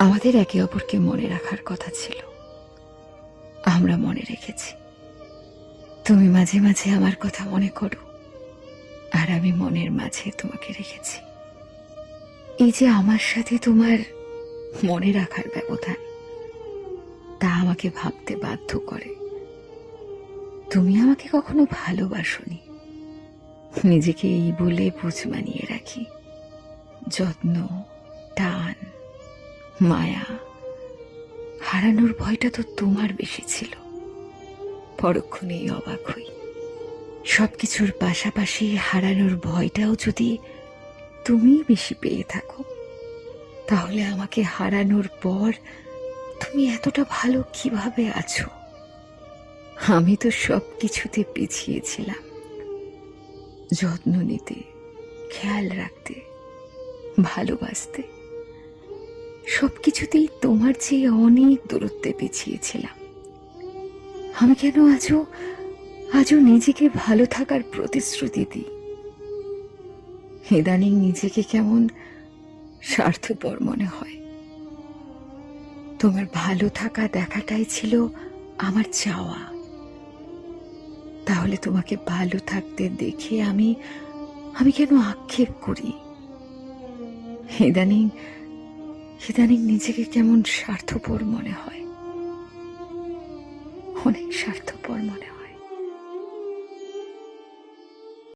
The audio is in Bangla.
আমাদের একে অপরকে মনে রাখার কথা ছিল। আমরা মনে রেখেছি। তুমি মাঝে মাঝে আমার কথা মনে করো, আর আমি মনের মাঝে তোমাকে রেখেছি। এই যে আমার সাথে তোমার মনে রাখার ব্যবধান, তা আমাকে ভাবতে বাধ্য করে। তুমি আমাকে কখনো ভালোবাসনি। নিজেকে এই বলে বুঝ মানিয়ে রাখি। যত্ন, টান মায়া, হারানোর ভয়টা তো তোমার বেশি ছিল। পরক্ষণেই অবাক হই। সবকিছুর পাশাপাশি হারানোর ভয়টাও যদি তুমি বেশি পেয়ে থাকো, তাহলে আমাকে হারানোর পর তুমি এতটা ভালো কীভাবে আছো? আমি তো সব কিছুতে পিছিয়েছিলাম। যত্ন নিতে, খেয়াল রাখতে, ভালোবাসতে। সব কিছুতেই তোমার চেয়ে অনেক দূরত্বে পিছিয়েছিলাম। আমি কেন আজও আজও নিজেকে ভালো থাকার প্রতিশ্রুতি দিই? ইদানিং নিজেকে কেমন স্বার্থপর মনে হয়। তোমার ভালো থাকা দেখাটাই ছিল আমার চাওয়া। তাহলে তোমাকে ভালো থাকতে দেখে আমি আমি কেন আক্ষেপ করি? ইদানিং ইদানিং নিজেকে কেমন স্বার্থপর মনে হয়। অনেক স্বার্থপর মনে হয়।